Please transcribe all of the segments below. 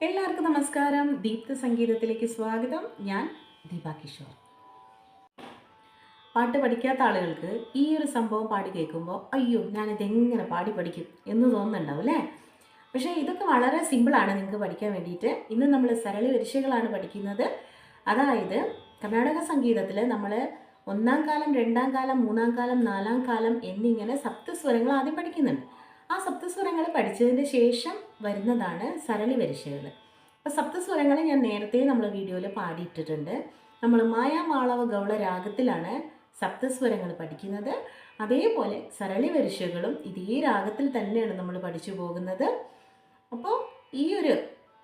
എല്ലാവർക്കും നമസ്കാരം ദീപ്ത സംഗീതത്തിലേക്ക് സ്വാഗതം ഞാൻ ദീപ കിഷോർ പാട്ട് പഠിക്കാത്ത ആളുകൾക്ക് ഈ ഒരു സംഭവം പാടി കേൾക്കുമ്പോൾ അയ്യോ ഞാനിത് എങ്ങനെ പാടി പഠിക്കും എന്ന് തോന്നുന്നുണ്ടാവും അല്ലേ പക്ഷേ ഇതൊക്കെ വളരെ സിമ്പിളാണ് നിങ്ങൾക്ക് പഠിക്കാൻ വേണ്ടിയിട്ട്. ഇന്ന് നമ്മൾ സരളി വരിശകളാണ് പഠിക്കുന്നത്. അതായത് കർണാടക സംഗീതത്തിൽ നമ്മൾ ഒന്നാം കാലം രണ്ടാം കാലം മൂന്നാം കാലം നാലാം കാലം എന്നിങ്ങനെ സപ്തസ്വരങ്ങൾ ആദ്യം പഠിക്കുന്നുണ്ട്. ആ സപ്തസ്വരങ്ങൾ പഠിച്ചതിന് ശേഷം വരുന്നതാണ് സരളി വരിശകൾ അപ്പോൾ സപ്തസ്വരങ്ങൾ ഞാൻ നേരത്തെ നമ്മൾ വീഡിയോയിൽ പാടിയിട്ടിട്ടുണ്ട്. നമ്മൾ മായാമാളവ ഗൗള രാഗത്തിലാണ് സപ്തസ്വരങ്ങൾ പഠിക്കുന്നത്. അതേപോലെ സരളി വരിശകളും ഇതേ രാഗത്തിൽ തന്നെയാണ് നമ്മൾ പഠിച്ചു പോകുന്നത്. അപ്പോൾ ഈ ഒരു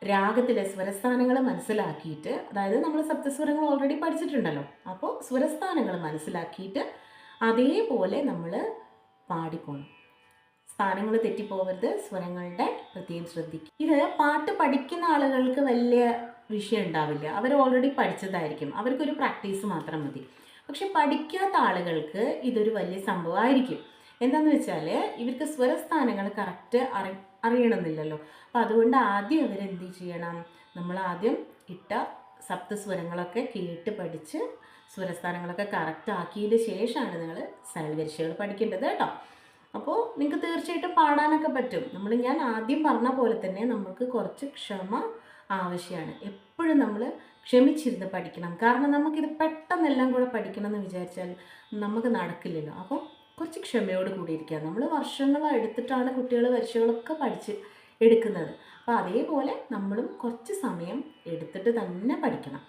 രാഗത്തിലെ സ്വരസ്ഥാനങ്ങൾ മനസ്സിലാക്കിയിട്ട് അതായത് നമ്മൾ സപ്തസ്വരങ്ങൾ ഓൾറെഡി പഠിച്ചിട്ടുണ്ടല്ലോ അപ്പോൾ സ്വരസ്ഥാനങ്ങൾ മനസ്സിലാക്കിയിട്ട് അതേപോലെ നമ്മൾ പാടിപ്പോണം സ്ഥാനങ്ങൾ തെറ്റിപ്പോകരുത് സ്വരങ്ങളുടെ പ്രത്യേകം ശ്രദ്ധിക്കും ഇത് പാട്ട് പഠിക്കുന്ന ആളുകൾക്ക് വലിയ വിഷയം ഉണ്ടാവില്ല. അവർ ഓൾറെഡി പഠിച്ചതായിരിക്കും. അവർക്കൊരു പ്രാക്ടീസ് മാത്രം മതി. പക്ഷെ പഠിക്കാത്ത ആളുകൾക്ക് ഇതൊരു വലിയ സംഭവമായിരിക്കും. എന്താണെന്ന് വെച്ചാൽ ഇവർക്ക് സ്വരസ്ഥാനങ്ങൾ കറക്റ്റ് അറി അറിയണമെന്നില്ലല്ലോ. അപ്പോൾ അതുകൊണ്ട് ആദ്യം അവരെന്ത് ചെയ്യണം? നമ്മൾ ആദ്യം ഇട്ട സപ്തസ്വരങ്ങളൊക്കെ കേട്ട് പഠിച്ച് സ്വരസ്ഥാനങ്ങളൊക്കെ കറക്റ്റ് ആക്കിയതിന് ശേഷമാണ് നിങ്ങൾ സൽവരിശകൾ പഠിക്കേണ്ടത് കേട്ടോ. അപ്പോൾ നിങ്ങൾക്ക് തീർച്ചയായിട്ടും പാടാനൊക്കെ പറ്റും. നമ്മൾ ഞാൻ ആദ്യം പറഞ്ഞ പോലെ തന്നെ നമുക്ക് കുറച്ച് ക്ഷമ ആവശ്യമാണ് എപ്പോഴും നമ്മൾ ക്ഷമിച്ചിരുന്ന് പഠിക്കണം. കാരണം നമുക്കിത് പെട്ടെന്നെല്ലാം കൂടെ പഠിക്കണം എന്ന് വിചാരിച്ചാൽ നമുക്ക് നടക്കില്ലല്ലോ. അപ്പോൾ കുറച്ച് ക്ഷമയോട് കൂടിയിരിക്കുക നമ്മൾ വർഷങ്ങൾ എടുത്തിട്ടാണ് കുട്ടികൾ പരീക്ഷകളൊക്കെ പഠിച്ച് എടുക്കുന്നത്. അപ്പോൾ അതേപോലെ നമ്മളും കുറച്ച് സമയം എടുത്തിട്ട് തന്നെ പഠിക്കണം.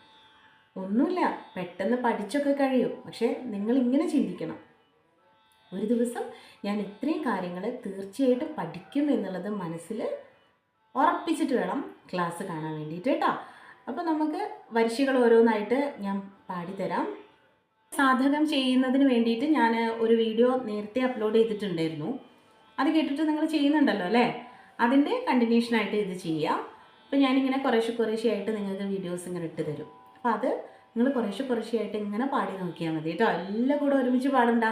ഒന്നുമില്ല പെട്ടെന്ന് പഠിച്ചൊക്കെ കഴിയും. പക്ഷേ നിങ്ങൾ ഇങ്ങനെ ചിന്തിക്കണം. ഒരു ദിവസം ഞാൻ ഇത്രയും കാര്യങ്ങൾ തീർച്ചയായിട്ടും പഠിക്കും എന്നുള്ളത് മനസ്സിൽ ഉറപ്പിച്ചിട്ട് വേണം ക്ലാസ് കാണാൻ വേണ്ടിയിട്ട് കേട്ടോ. അപ്പോൾ നമുക്ക് വരിശകൾ ഓരോന്നായിട്ട് ഞാൻ പാടിത്തരാം. സാധകം ചെയ്യുന്നതിന് വേണ്ടിയിട്ട് ഞാൻ ഒരു വീഡിയോ നേരത്തെ അപ്ലോഡ് ചെയ്തിട്ടുണ്ടായിരുന്നു. അത് കേട്ടിട്ട് നിങ്ങൾ ചെയ്യുന്നുണ്ടല്ലോ അല്ലേ? അതിന്റെ കണ്ടിന്യൂഷനായിട്ട് ഇത് ചെയ്യാം അപ്പോൾ ഞാനിങ്ങനെ കുറേശ്ശെ കുറേശ്ശെ ആയിട്ട് നിങ്ങൾക്ക് വീഡിയോസ് ഇങ്ങനെ ഇട്ട് തരും. അപ്പോൾ അത് നിങ്ങൾ കുറേശ്ശെ കുറേശ്ശെ ആയിട്ട് ഇങ്ങനെ പാടി നോക്കിയാൽ മതി കേട്ടോ. എല്ലാം കൂടെ ഒരുമിച്ച് പാടണ്ട.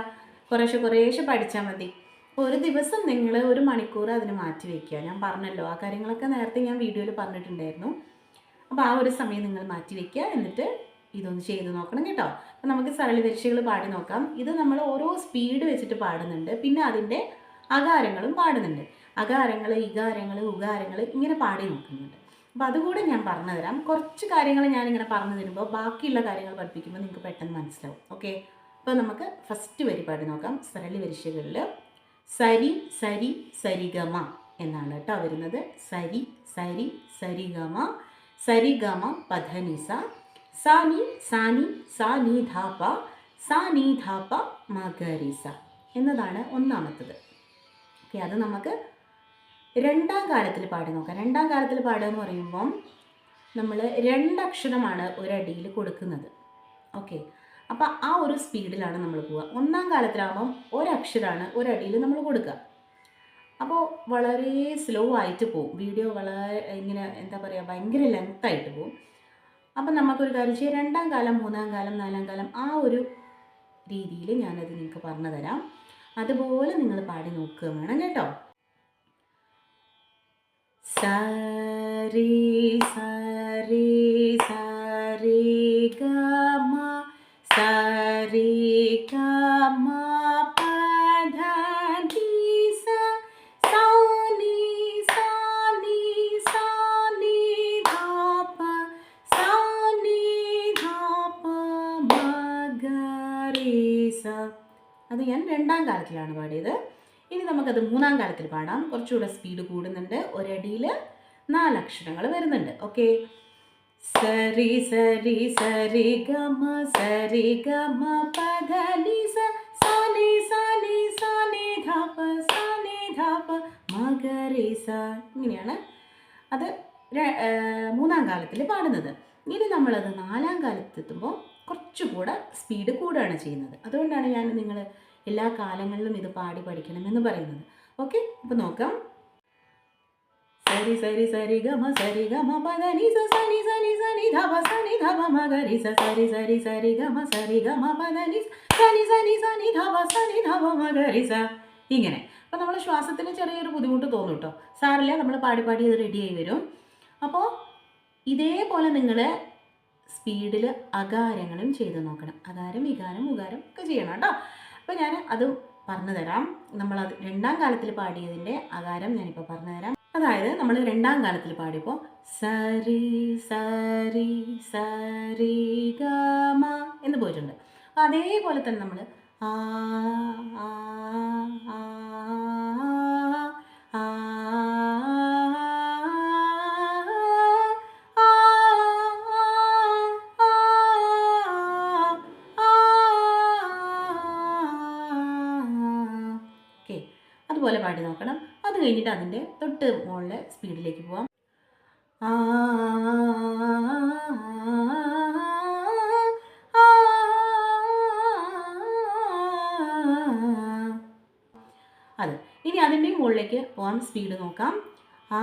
കുറേശ്ശെ കുറേശ്ശെ പഠിച്ചാൽ മതി. അപ്പോൾ ഒരു ദിവസം നിങ്ങൾ ഒരു മണിക്കൂർ അതിന് മാറ്റി വയ്ക്കുക ഞാൻ പറഞ്ഞല്ലോ ആ കാര്യങ്ങളൊക്കെ നേരത്തെ ഞാൻ വീഡിയോയിൽ പറഞ്ഞിട്ടുണ്ടായിരുന്നു. അപ്പോൾ ആ ഒരു സമയം നിങ്ങൾ മാറ്റി വയ്ക്കുക എന്നിട്ട് ഇതൊന്ന് ചെയ്ത് നോക്കണം കേട്ടോ. അപ്പോൾ നമുക്ക് സരളി വരിശകൾ പാടി നോക്കാം. ഇത് നമ്മൾ ഓരോ സ്പീഡ് വെച്ചിട്ട് പാടുന്നുണ്ട്. പിന്നെ അതിന്റെ അകാരങ്ങളും പാടുന്നുണ്ട്. അകാരങ്ങൾ ഇകാരങ്ങൾ ഉകാരങ്ങൾ ഇങ്ങനെ പാടി നോക്കുന്നുണ്ട്. അപ്പോൾ അതുകൂടെ ഞാൻ പറഞ്ഞു തരാം. കുറച്ച് കാര്യങ്ങൾ ഞാനിങ്ങനെ പറഞ്ഞു തരുമ്പോൾ ബാക്കിയുള്ള കാര്യങ്ങൾ പഠിപ്പിക്കുമ്പോൾ നിങ്ങൾക്ക് പെട്ടെന്ന് മനസ്സിലാവും. ഓക്കെ അപ്പോൾ നമുക്ക് ഫസ്റ്റ് വരി പാടി നോക്കാം. സരളി വരിശകളിൽ സരി സരി സരിഗമ എന്നാണ് കേട്ടോ വരുന്നത്. സരി സരി സരിഗമ സരിഗമ പധനിസ സാനി സാനി സാനി ധാപ സാനി ധാപ മകരിസ എന്നതാണ് ഒന്നാമത്തത്. ഓക്കെ അത് നമുക്ക് രണ്ടാം കാലത്തിൽ പാടി നോക്കാം. രണ്ടാം കാലത്തിൽ പാടുക എന്ന് പറയുമ്പം നമ്മൾ രണ്ടക്ഷരമാണ് ഒരടിയിൽ കൊടുക്കുന്നത്. ഓക്കെ അപ്പോൾ ആ ഒരു സ്പീഡിലാണ് നമ്മൾ പോവുക. ഒന്നാം കാലത്തിലാകുമ്പം ഒരക്ഷരമാണ് ഒരടിയിൽ നമ്മൾ കൊടുക്കുക. അപ്പോൾ വളരെ സ്ലോ ആയിട്ട് പോകും വീഡിയോ വളരെ ഇങ്ങനെ എന്താ പറയുക ഭയങ്കര ലെങ്ത്തായിട്ട് പോകും അപ്പം നമുക്കൊരു കാര്യം ചെയ്യാം. രണ്ടാം കാലം മൂന്നാം കാലം നാലാം കാലം ആ ഒരു രീതിയിൽ ഞാനത് നിങ്ങൾക്ക് പറഞ്ഞു തരാം. അതുപോലെ നിങ്ങൾ പാടി നോക്കുക വേണം കേട്ടോ. സരി സരി സരി ഗമ സരി ഗമ. രണ്ടാം കാലത്തിലാണ് പാടിയത്. ഇനി നമുക്കത് മൂന്നാം കാലത്തിൽ പാടാം. കുറച്ചുകൂടെ സ്പീഡ് കൂടുന്നുണ്ട്. ഒരടിയിൽ നാല് അക്ഷരങ്ങൾ വരുന്നുണ്ട്. ഓക്കെ സരി സരി സരി ഗമ സരി ഗമ സ സാനി സാനി സാനി ധാപ സാനി ധാപ മകരി സ. ഇങ്ങനെയാണ് അത് മൂന്നാം കാലത്തിൽ പാടുന്നത്. ഇനി നമ്മളത് നാലാം കാലത്തെത്തുമ്പോൾ കുറച്ചുകൂടെ സ്പീഡ് കൂടുകയാണ് ചെയ്യുന്നത്. അതുകൊണ്ടാണ് ഞാൻ നിങ്ങൾ എല്ലാ കാലങ്ങളിലും ഇത് പാടി പഠിക്കണമെന്ന് പറയുന്നത്. ഓക്കെ അപ്പോൾ നോക്കാം. സരി സരി സരി ഗമ സരി ഗമ പദ നി സ സനി സനി സനി ധമ സനി ധ പ മ ഗ രി സ സരി സരി സരി ഗമ സരി ഗമ പദ നി സനി സനി സനി ധമ സനി ധമ പ മ ഗ രി സ. ഇങ്ങനെ. അപ്പോൾ നമ്മൾ ശ്വാസത്തിന് ചെറിയൊരു ബുദ്ധിമുട്ട് തോന്നും കേട്ടോ സാറില്ല നമ്മൾ പാടി പാടി ഇത് ആയി വരും. അപ്പോൾ ഇതേപോലെ നിങ്ങൾ സ്പീഡിൽ അകാരങ്ങളും ചെയ്ത് നോക്കണം. അകാരം വികാരം ഉകാരം ഒക്കെ ചെയ്യണം കേട്ടോ അപ്പോൾ ഞാൻ അത് പറഞ്ഞു തരാം. നമ്മൾ അത് രണ്ടാം കാലത്തിൽ പാടിയതിന്റെ ആകാരം ഞാനിപ്പോൾ പറഞ്ഞു തരാം. അതായത് നമ്മൾ രണ്ടാം കാലത്തിൽ പാടിയപ്പോൾ സരി സരി സരി ഗമ എന്ന് പോയിട്ടുണ്ട്. അതേപോലെ തന്നെ നമ്മൾ ആ ആ ആ കഴിഞ്ഞിട്ട് അതിന്റെ തൊട്ട് മുകളിലെ സ്പീഡിലേക്ക് പോവാം ആ അത് ഇനി അതിന്റെ മുകളിലേക്ക് പോകാൻ സ്പീഡ് നോക്കാം ആ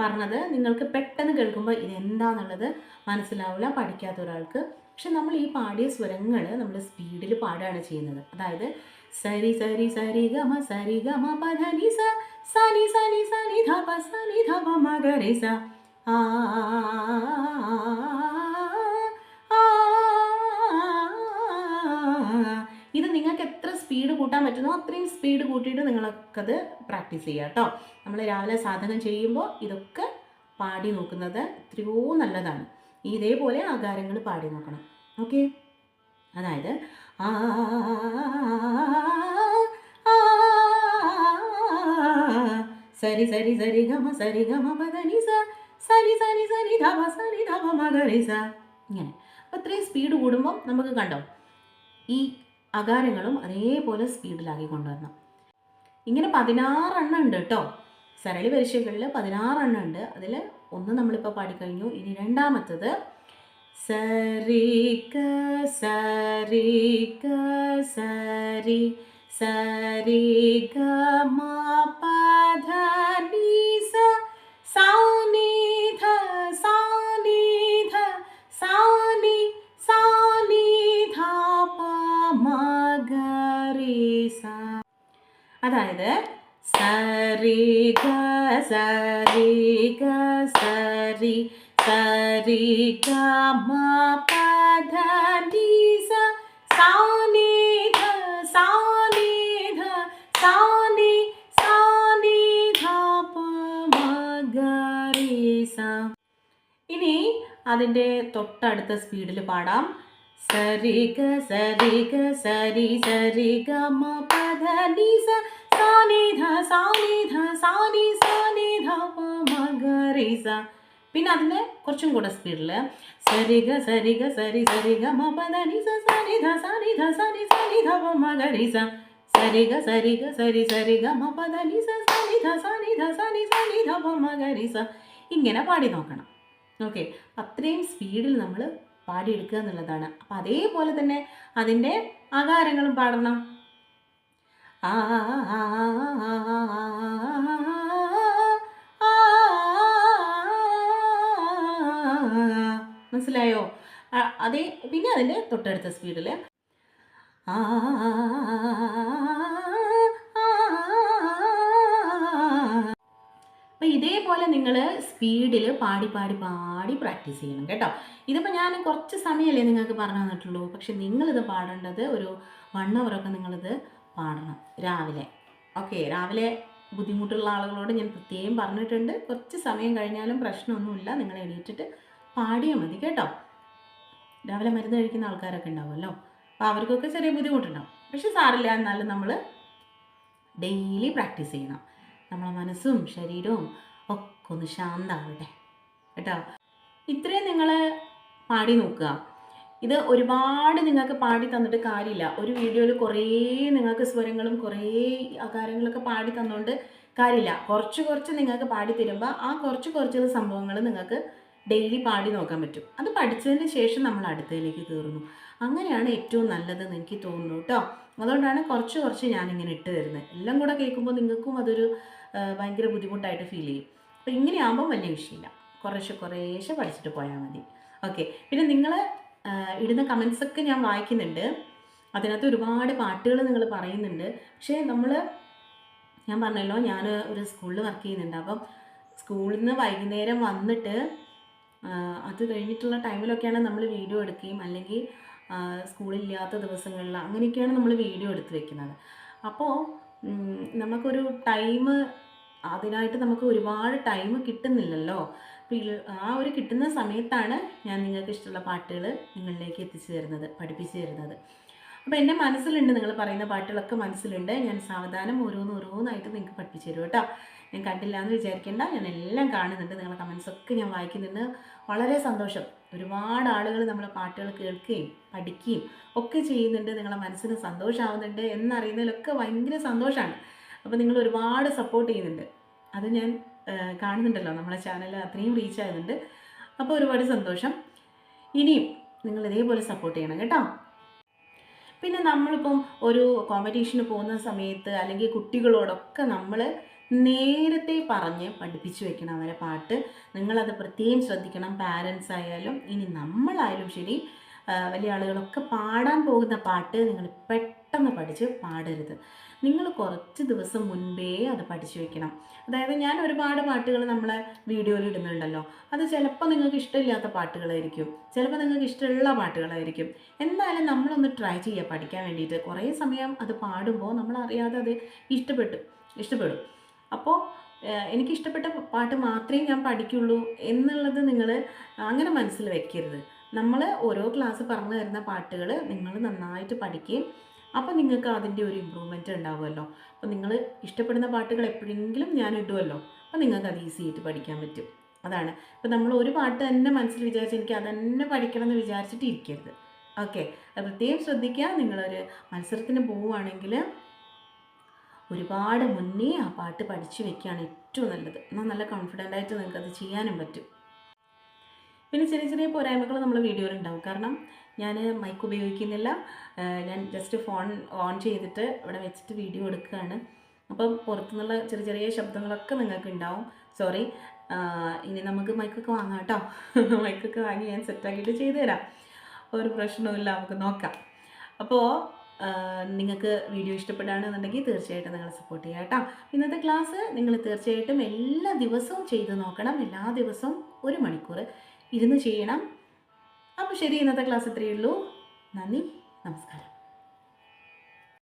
പറഞ്ഞത് നിങ്ങൾക്ക് പെട്ടെന്ന് കേൾക്കുമ്പോൾ ഇതെന്താണെന്നുള്ളത് മനസ്സിലാവില്ല പഠിക്കാത്ത ഒരാൾക്ക്. പക്ഷെ നമ്മൾ ഈ പാടിയ സ്വരങ്ങൾ നമ്മൾ സ്പീഡിൽ പാടുകയാണ് ചെയ്യുന്നത്. അതായത് സരി സരി സരി ഗമ സരി ഗമ പധനി സ സനി സനി സനി ധ പ സനി ധ പ മ ഗ രി സ ആ ഇത് നിങ്ങൾക്ക് എത്ര സ്പീഡ് കൂട്ടാൻ പറ്റുന്നോ അത്രയും സ്പീഡ് കൂട്ടിയിട്ട് നിങ്ങൾക്കത് പ്രാക്ടീസ് ചെയ്യുക കേട്ടോ നമ്മൾ രാവിലെ സാധനം ചെയ്യുമ്പോൾ ഇതൊക്കെ പാടി നോക്കുന്നത് എത്രയോ നല്ലതാണ് ഇതേപോലെ ആകാരങ്ങൾ പാടി നോക്കണം ഓക്കെ അതായത് ആ സരി സരി സരി ഗമ സരി ഗമ പദനി സരി സരി സരി ധമ പ സനി ധ പ മ ഗ രി സ ഇങ്ങനെ അപ്പോൾ ഇത്രയും സ്പീഡ് കൂടുമ്പം നമുക്ക് കണ്ടോ ഈ അകാരങ്ങളും അതേപോലെ സ്പീഡിലാക്കി കൊണ്ടുവരണം. ഇങ്ങനെ പതിനാറെണ്ണം ഉണ്ട് കേട്ടോ. സരളി പരീക്ഷകളിൽ പതിനാറെണ്ണം ഉണ്ട്. അതിൽ ഒന്ന് നമ്മളിപ്പോൾ പാടിക്കഴിഞ്ഞു. ഇനി രണ്ടാമത്തത് സരി ക സരി സരി ഗ മ പ ധ നി സാ അതായത് സരി ഗ സരി ഗ സരി സരി ഗ മ പ ധ നി സ സാ നി ധ സാ നി ധ സാ നി നി ധ പ മ ഗ രി സ. ഇനി അതിന്റെ തൊട്ടടുത്ത സ്പീഡിൽ പാടാം. സരി സരി സരി സരി സാ നി ധ സാ നി സാ നി ധ പ മ ഗ രി സ പിന്നെ അതിന്റെ കുറച്ചും കൂടെ സ്പീഡിൽ സരിഗ സരിഗ സരി സരിഗ സരി സരി ഗ മ പദ നി സ സാ നി ധ സാ നി ധ സാ നി സാ നി ധ പ മ ഗ രി സ സരി സരിഗ സരി സരി സരി ഗ മ പദ നി സ സാ നി ധ സാ നി ധ സാ നി സാ നി ധ പ മ ഗ രി സ ഇങ്ങനെ പാടി നോക്കണം. ഓക്കെ. അത്രയും സ്പീഡിൽ നമ്മൾ പാടിയെടുക്കുക എന്നുള്ളതാണ് അപ്പം അതേപോലെ തന്നെ അതിന്റെ ആകാരങ്ങളും പാടണം ആ മനസ്സിലായോ അതേ പിന്നെ അതിന്റെ തൊട്ടടുത്ത സ്പീഡിൽ ആ അപ്പം ഇതേപോലെ നിങ്ങൾ സ്പീഡിൽ പാടി പാടി പാടി പ്രാക്ടീസ് ചെയ്യണം കേട്ടോ. ഇതിപ്പോൾ ഞാൻ കുറച്ച് സമയമല്ലേ നിങ്ങൾക്ക് പറഞ്ഞു തന്നിട്ടുള്ളൂ. പക്ഷെ നിങ്ങളിത് പാടേണ്ടത് ഒരു വൺ അവറൊക്കെ നിങ്ങളിത് പാടണം രാവിലെ. ഓക്കെ രാവിലെ ബുദ്ധിമുട്ടുള്ള ആളുകളോട് ഞാൻ പ്രത്യേകം പറഞ്ഞിട്ടുണ്ട്. കുറച്ച് സമയം കഴിഞ്ഞാലും പ്രശ്നമൊന്നുമില്ല. നിങ്ങൾ എണീറ്റിട്ട് പാടിയാൽ മതി കേട്ടോ. രാവിലെ മരുന്ന് കഴിക്കുന്ന ആൾക്കാരൊക്കെ ഉണ്ടാവുമല്ലോ. അപ്പോൾ അവർക്കൊക്കെ ചെറിയ ബുദ്ധിമുട്ടുണ്ടാവും. പക്ഷെ സാറില്ല എന്നാലും നമ്മൾ ഡെയിലി പ്രാക്ടീസ് ചെയ്യണം. നമ്മളെ മനസ്സും ശരീരവും ഒക്കെ ഒന്ന് ശാന്താവട്ടെ. കേട്ടോ? ഇത്രയും നിങ്ങൾ പാടി നോക്കുക. ഇത് ഒരുപാട് നിങ്ങൾക്ക് പാടി തന്നിട്ട് കാര്യമില്ല. ഒരു വീഡിയോയിൽ കുറേ നിങ്ങൾക്ക് സ്വരങ്ങളും കുറേ ആകാരങ്ങളൊക്കെ പാടി തന്നുകൊണ്ട് കാര്യമില്ല. കുറച്ച് കുറച്ച് നിങ്ങൾക്ക് പാടി തരുമ്പോൾ ആ കുറച്ച് കുറച്ച് സംഭവങ്ങൾ നിങ്ങൾക്ക് ഡെയിലി പാടി നോക്കാൻ പറ്റും. അത് പഠിച്ചതിന് ശേഷം നമ്മൾ അടുത്തതിലേക്ക് കയറുന്നു. അങ്ങനെയാണ് ഏറ്റവും നല്ലതെന്ന് എനിക്ക് തോന്നുന്നു കേട്ടോ. അതുകൊണ്ടാണ് കുറച്ച് കുറച്ച് ഞാനിങ്ങനെ ഇട്ട് തരുന്നത്. എല്ലാം കൂടെ കേൾക്കുമ്പോൾ നിങ്ങൾക്കും അതൊരു ഭയങ്കര ബുദ്ധിമുട്ടായിട്ട് ഫീൽ ചെയ്യും. അപ്പോൾ ഇങ്ങനെ ആകുമ്പോൾ വലിയ വിഷയമില്ല. കുറേശ്ശെ കുറേശ്ശെ പഠിച്ചിട്ട് പോയാൽ മതി. ഓക്കെ പിന്നെ നിങ്ങൾ ഇടുന്ന കമൻസൊക്കെ ഞാൻ വായിക്കുന്നുണ്ട്. അതിനകത്ത് ഒരുപാട് പാട്ടുകൾ നിങ്ങൾ പറയുന്നുണ്ട്. പക്ഷേ നമ്മൾ ഞാൻ പറഞ്ഞല്ലോ ഞാൻ ഒരു സ്കൂളിൽ വർക്ക് ചെയ്യുന്നുണ്ട്. അപ്പം സ്കൂളിൽ നിന്ന് വൈകുന്നേരം വന്നിട്ട് അത് കഴിഞ്ഞിട്ടുള്ള ടൈമിലൊക്കെയാണ് നമ്മൾ വീഡിയോ എടുക്കുകയും അല്ലെങ്കിൽ സ്കൂളില്ലാത്ത ദിവസങ്ങളിൽ അങ്ങനെയൊക്കെയാണ് നമ്മൾ വീഡിയോ എടുത്ത് വെക്കുന്നത്. അപ്പോൾ നമുക്കൊരു ടൈം അതിനായിട്ട് നമുക്ക് ഒരുപാട് ടൈം കിട്ടുന്നില്ലല്ലോ. ആ ഒരു കിട്ടുന്ന സമയത്താണ് ഞാൻ നിങ്ങൾക്ക് ഇഷ്ടമുള്ള പാട്ടുകൾ നിങ്ങളിലേക്ക് എത്തിച്ചു തരുന്നത് പഠിപ്പിച്ചു തരുന്നത്. അപ്പോൾ എന്റെ മനസ്സിലുണ്ട് നിങ്ങൾ പറയുന്ന പാട്ടുകളൊക്കെ മനസ്സിലുണ്ട്. ഞാൻ സാവധാനം ഓരോന്ന് ഓരോന്നായിട്ട് നിങ്ങൾക്ക് പഠിപ്പിച്ചു തരും കേട്ടോ. ഞാൻ കണ്ടില്ല എന്ന് വിചാരിക്കേണ്ട. ഞാൻ എല്ലാം കാണുന്നുണ്ട്. നിങ്ങളുടെ കമൻസൊക്കെ ഞാൻ വായിക്കുന്നുണ്ട്. വളരെ സന്തോഷം. ഒരുപാട് ആളുകൾ നമ്മളെ പാട്ടുകൾ കേൾക്കുകയും പഠിക്കുകയും ഒക്കെ ചെയ്യുന്നുണ്ട്. നിങ്ങളെ മനസ്സിന് സന്തോഷമാവുന്നുണ്ട് എന്നറിയുന്നതിലൊക്കെ ഭയങ്കര സന്തോഷമാണ് അപ്പോൾ നിങ്ങൾ ഒരുപാട് സപ്പോർട്ട് ചെയ്യുന്നുണ്ട്. അത് ഞാൻ കാണുന്നുണ്ടല്ലോ നമ്മളെ ചാനൽ അത്രയും റീച്ച് ആകുന്നുണ്ട്. അപ്പോൾ ഒരുപാട് സന്തോഷം. ഇനിയും നിങ്ങൾ ഇതേപോലെ സപ്പോർട്ട് ചെയ്യണം കേട്ടോ. പിന്നെ നമ്മളിപ്പം ഒരു കോമ്പറ്റീഷന് പോകുന്ന സമയത്ത് അല്ലെങ്കിൽ കുട്ടികളോടൊക്കെ നമ്മൾ നേരത്തെ പറഞ്ഞ് പഠിപ്പിച്ചു വെക്കണം അവരെ പാട്ട്. നിങ്ങളത് പ്രത്യേകം ശ്രദ്ധിക്കണം. പാരൻസ് ആയാലും ഇനി നമ്മളായാലും ശരി വലിയ ആളുകളൊക്കെ പാടാൻ പോകുന്ന പാട്ട് നിങ്ങൾ പെട്ടെന്ന് പഠിച്ച് പാടരുത്. നിങ്ങൾ കുറച്ച് ദിവസം മുൻപേ അത് പഠിച്ചു വെക്കണം. അതായത് ഞാൻ ഒരുപാട് പാട്ടുകൾ നമ്മളെ വീഡിയോയിൽ ഇടുന്നുണ്ടല്ലോ. അത് ചിലപ്പോൾ നിങ്ങൾക്ക് ഇഷ്ടമില്ലാത്ത പാട്ടുകളായിരിക്കും. ചിലപ്പോൾ നിങ്ങൾക്ക് ഇഷ്ടമുള്ള പാട്ടുകളായിരിക്കും. എന്തായാലും നമ്മളൊന്ന് ട്രൈ ചെയ്യുക പഠിക്കാൻ വേണ്ടിയിട്ട്. കുറേ സമയം അത് പാടുമ്പോൾ നമ്മൾ അറിയാതെ അത് ഇഷ്ടപ്പെട്ടു ഇഷ്ടപ്പെടും. അപ്പോൾ എനിക്കിഷ്ടപ്പെട്ട പാട്ട് മാത്രമേ ഞാൻ പഠിക്കുള്ളൂ എന്നുള്ളത് നിങ്ങൾ അങ്ങനെ മനസ്സിൽ വെക്കരുത്. നമ്മൾ ഓരോ ക്ലാസ് പറഞ്ഞു തരുന്ന പാട്ടുകൾ നിങ്ങൾ നന്നായിട്ട് പഠിക്കുകയും അപ്പോൾ നിങ്ങൾക്ക് അതിന്റെ ഒരു ഇമ്പ്രൂവ്മെന്റ് ഉണ്ടാവുമല്ലോ. അപ്പോൾ നിങ്ങൾ ഇഷ്ടപ്പെടുന്ന പാട്ടുകൾ എപ്പോഴെങ്കിലും ഞാൻ ഇടുമല്ലോ. അപ്പോൾ നിങ്ങൾക്ക് അത് ഈസി ആയിട്ട് പഠിക്കാൻ പറ്റും. അതാണ്. ഇപ്പോൾ നമ്മൾ ഒരു പാട്ട് തന്നെ മനസ്സിൽ വിചാരിച്ച് എനിക്ക് അതന്നെ പഠിക്കണം എന്ന് വിചാരിച്ചിട്ട് ഇരിക്കരുത് ഓക്കെ. പ്രത്യേകം ശ്രദ്ധിക്കുക. നിങ്ങളൊരു മത്സരത്തിന് പോവുകയാണെങ്കിൽ ഒരുപാട് മുന്നേ ആ പാട്ട് പഠിച്ചു വെക്കുകയാണ് ഏറ്റവും നല്ലത്. എന്നാൽ നല്ല കോൺഫിഡന്റ് ആയിട്ട് നിങ്ങൾക്ക് അത് ചെയ്യാനും പറ്റും. പിന്നെ ചെറിയ ചെറിയ പോരായ്മകൾ നമ്മൾ വീഡിയോയിൽ ഉണ്ടാവും. കാരണം ഞാൻ മൈക്ക് ഉപയോഗിക്കുന്നില്ല. ഞാൻ ജസ്റ്റ് ഫോൺ ഓൺ ചെയ്തിട്ട് ഇവിടെ വെച്ചിട്ട് വീഡിയോ എടുക്കുകയാണ്. അപ്പം പുറത്തുനിന്നുള്ള ചെറിയ ചെറിയ ശബ്ദങ്ങളൊക്കെ നിങ്ങൾക്ക് ഉണ്ടാവും. സോറി ഇനി നമുക്ക് മൈക്കൊക്കെ വാങ്ങാം കേട്ടോ. മൈക്കൊക്കെ വാങ്ങി ഞാൻ സെറ്റാക്കിയിട്ട് ചെയ്തു തരാം ഒരു പ്രശ്നവുമില്ല. നമുക്ക് നോക്കാം. അപ്പോൾ നിങ്ങൾക്ക് വീഡിയോ ഇഷ്ടപ്പെടുകയാണെന്നുണ്ടെങ്കിൽ തീർച്ചയായിട്ടും നിങ്ങൾ സപ്പോർട്ട് ചെയ്യുക കേട്ടോ. ഇന്നത്തെ ക്ലാസ് നിങ്ങൾ തീർച്ചയായിട്ടും എല്ലാ ദിവസവും ചെയ്ത് നോക്കണം. എല്ലാ ദിവസവും ഒരു മണിക്കൂർ ഇരുന്ന് ചെയ്യണം. അപ്പോൾ ശരി ഇന്നത്തെ ക്ലാസ് ഇത്രയേ ഉള്ളൂ. നന്ദി നമസ്കാരം.